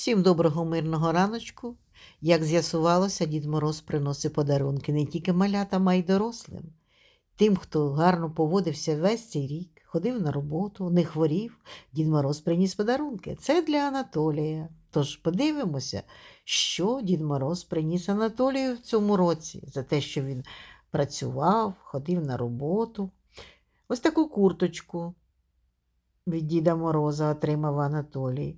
Всім доброго мирного раночку. Як з'ясувалося, Дід Мороз приносить подарунки не тільки малятам, а й дорослим. Тим, хто гарно поводився весь цей рік, ходив на роботу, не хворів, Дід Мороз приніс подарунки. Це для Анатолія. Тож подивимося, що Дід Мороз приніс Анатолію в цьому році за те, що він працював, ходив на роботу. Ось таку курточку від Діда Мороза отримав Анатолій.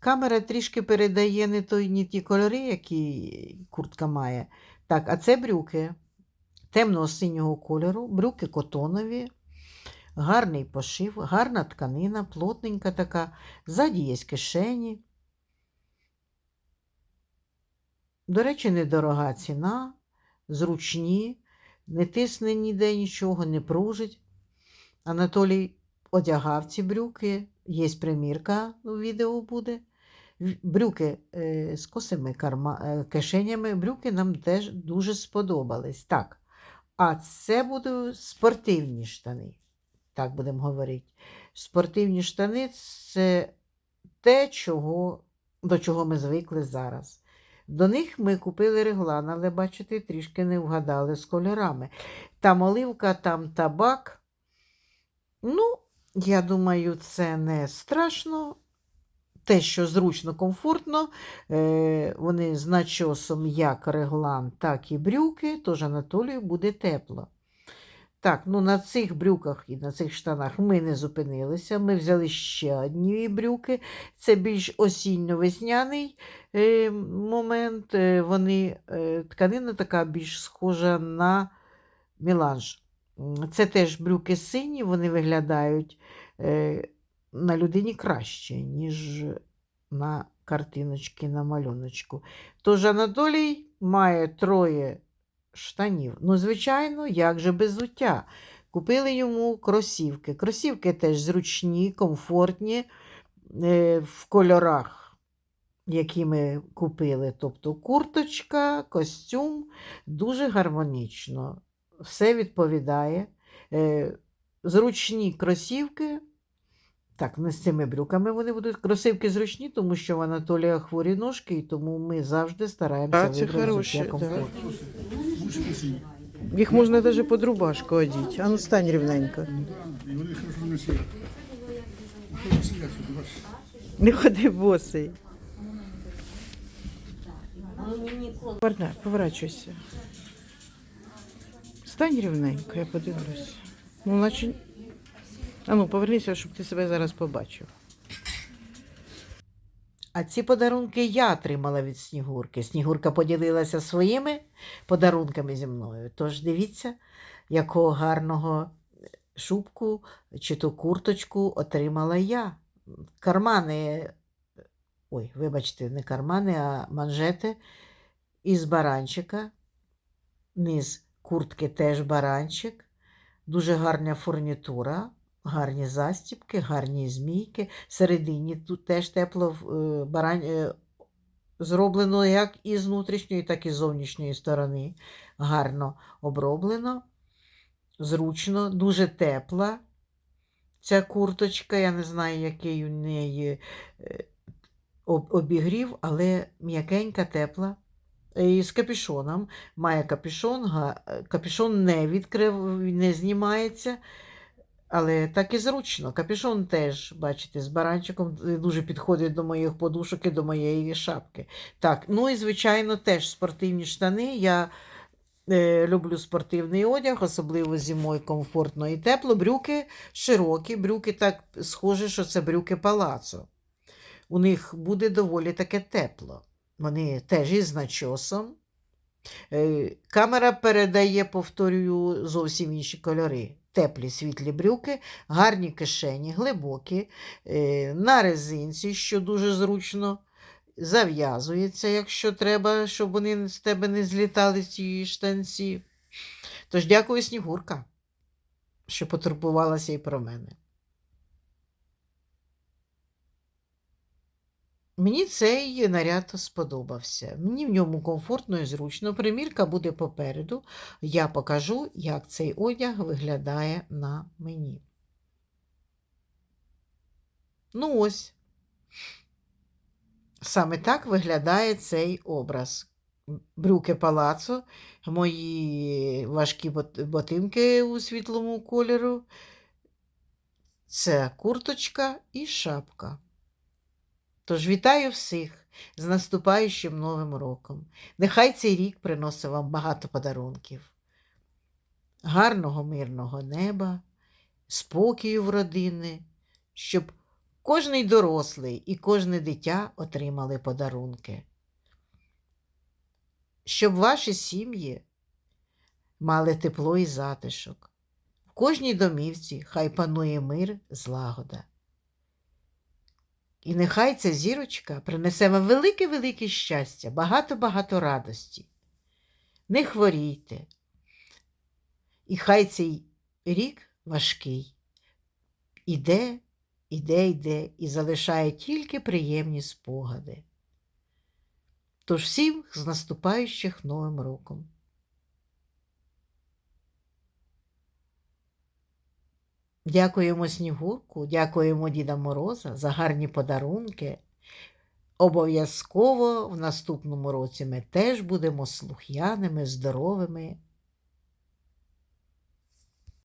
Камера трішки передає не, той, не ті кольори, які куртка має. Так, а це брюки темного синього кольору, брюки котонові, гарний пошив, гарна тканина, плотненька така. Ззаді є кишені. До речі, недорога ціна, зручні, не тисне ніде нічого, не пружить. Анатолій одягав ці брюки, є примірка відео буде. Брюки з косими карма, е, кишенями, брюки нам теж дуже сподобались. Так. А це будуть спортивні штани. Так будемо говорити. Спортивні штани це те, чого, до чого ми звикли зараз. До них ми купили реглан, але, бачите, трішки не вгадали з кольорами. Там оливка, там табак. Ну, я думаю, це не страшно. Те, що зручно, комфортно, е, вони з начосом як реглан, так і брюки, тож Анатолію буде тепло. Так, ну на цих брюках і на цих штанах ми не зупинилися. Ми взяли ще одні брюки. Це більш осінньо-весняний е, момент. Е, вони, тканина така більш схожа на міланж. Це теж брюки сині, вони виглядають е, на людині краще, ніж на картиночки на малюночку. Тож Анатолій має троє штанів. Ну, звичайно, як же без взуття. Купили йому кросівки. Кросівки теж зручні, комфортні е, в кольорах, які ми купили. Тобто курточка, костюм дуже гармонічно. Все відповідає. Е, зручні кросівки. Так, не з цими брюками вони будуть. Кросівки зручні, тому що в Анатолія хворі ножки, і тому ми завжди стараємося вибрати хороші, взуття Їх можна навіть під рубашку одіти. А ну стань рівненько. Не ходи босий. Поверни, поворачуйся. Стань рівненько, я подивлюсь. Ну, наче. А ну, повернися, щоб ти себе зараз побачив. А ці подарунки я отримала від Снігурки. Снігурка поділилася своїми подарунками зі мною. Тож дивіться, якого гарного шубку чи ту курточку отримала я. Кармани, ой, вибачте, не кармани, а манжети із баранчика. Низ куртки теж баранчик. Дуже гарна фурнітура, гарні застібки, гарні змійки. Всередині тут теж тепло е, барань, е, зроблено як і з внутрішньої, так і з зовнішньої сторони. Гарно оброблено, зручно, дуже тепла. Ця курточка, я не знаю, який у неї е, обігрів, але м'якенька, тепла. І з капюшоном. Має капюшон, е, капюшон не відкрив, не знімається. Але так і зручно. Капюшон теж, бачите, з баранчиком е, дуже підходить до моїх подушок і до моєї шапки. Так, ну і звичайно, теж спортивні штани. Я е, люблю спортивний одяг, особливо зимою комфортно і тепло. Брюки широкі, брюки так схоже, що це брюки палацо. У них буде доволі таке тепло. Вони теж із начосом. Е, Камера передає, повторюю, зовсім інші кольори. Теплі світлі брюки, гарні кишені, глибокі, е, на резинці, що дуже зручно. Зав'язується, якщо треба, щоб вони з тебе не злітали ці штанці. Тож дякую, Снігурка, що потурбувалася і про мене. Мені цей наряд сподобався. Мені в ньому комфортно і зручно. Примірка буде попереду. Я покажу, як цей одяг виглядає на мені. Ну ось. Саме так виглядає цей образ. Брюки палацо, мої важкі ботинки у світлому кольору. Це курточка і шапка. Тож вітаю всіх з наступаючим Новим роком. Нехай цей рік приносить вам багато подарунків, гарного мирного неба, спокою в родини, щоб кожний дорослий і кожне дитя отримали подарунки. Щоб ваші сім'ї мали тепло і затишок. В кожній домівці хай панує мир, злагода. І нехай ця зірочка принесе вам велике-велике щастя, багато-багато радості. Не хворійте. І хай цей рік важкий іде, іде, йде і залишає тільки приємні спогади. Тож всім з наступаючих Новим роком. Дякуємо Снігурку, дякуємо Діда Мороза за гарні подарунки. Обов'язково в наступному році ми теж будемо слух'яними, здоровими